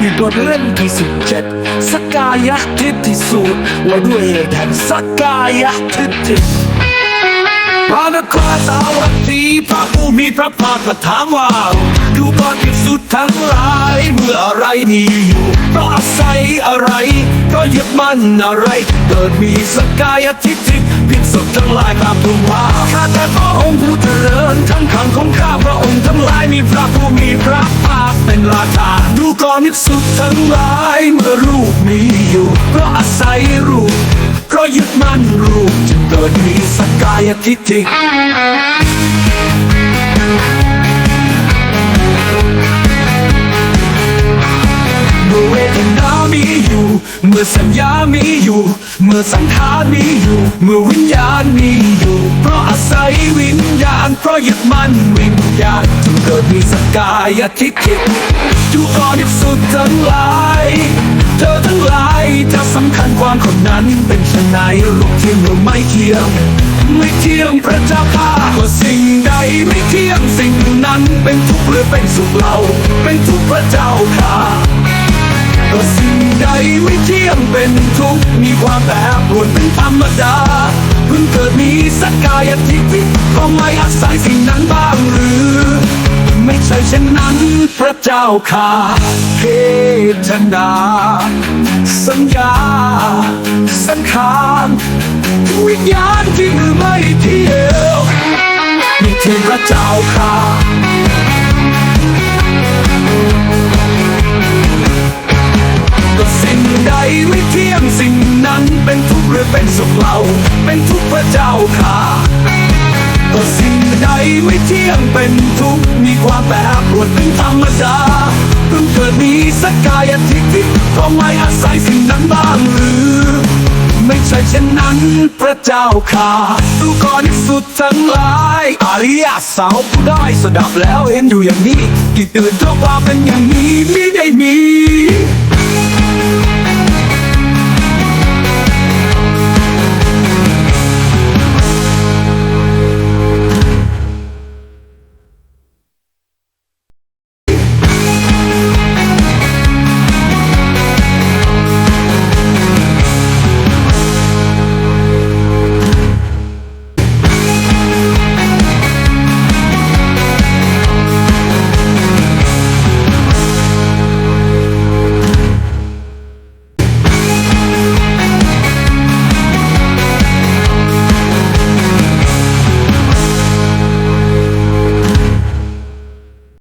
มีบทเล่นที่สิบเจ็ดสกายะทิฏฐิสูตรว่าด้วยเหตุแห่งสกายะทิฏฐิพระนครสาวัตถีพระผู้มีพระภาคถามว่าดูก่อนภิกษุทั้งหลายเมื่ออะไรมีอยู่เพราะอาศัยอะไรก็ยึดมั่นอะไร เกิดมีสกายทิฏฐิภิกษุทั้งหลายกราบทูลว่าข้าแต่พระองค์ผู้เจริญทั้งขังของข้าพระองค์ทั้งหลายมีพระผู้มีพระภาคเป็นราชา ดูก่อนภิกษุทั้งหลายเมื่อรูปมีอยู่ เพราะอาศัยรูป เพราะยึดมั่นรูปจึงเกิดมีสกายทิฏฐิเมื่อเวทนามีอยู่ เมื่อสัญญามีอยู่ เมื่อสังขารมีอยู่ เมื่อวิญญาณมีอยู่ อาศัยวิญญาณเพราะยึดมั่นวิญญาณจึงเกิดมีสกายทิฏฐิดูก่อนที่สุดทั้งหลาย เธอทั้งหลายจะสำคัญความคนนั้นเป็นชนายรูปเทียมหรือไม่เทียม ไม่เที่ยงพระเจ้าข้าก็สิ่งใดไม่เที่ยงสิ่งนั้นเป็นทุกข์หรือเป็นสุขเรา เป็นทุกข์พระเจ้าข้าก็สิ่งใดไม่เที่ยงเป็นทุกข์มีความแปรปรวนเป็นธรรมดา เกิดมีสักกายทิพย์ก็ไม่อาศัยสิ่งนั้นบ้างหรือ ไม่ใช่เช่นนั้นพระเจ้าค่ะเทศนา สัญญา สังขารวิญญาณที่มือไม่เที่ยวมีเทียงพระเจ้าค่ะ นั้นเป็นทุกข์หรือเป็นสุขเรา เป็นทุกข์พระเจ้าข้าก็สิ่งใดไม่เที่ยงเป็นทุกข์มีความแปรปรวนเป็นธรรมดาเพิ่งเกิดมีสกายทิฏฐิก็ไม่อาศัยสิ่งนั้นบ้างหรือ ไม่ใช่เช่นนั้นพระเจ้าข้าดูก่อนสุดทั้งหลายอริยสาวผู้ได้สดับแล้วเห็นอยู่อย่างนี้ กิจอื่นทั่วความเป็นอย่างนี้ไม่ได้มี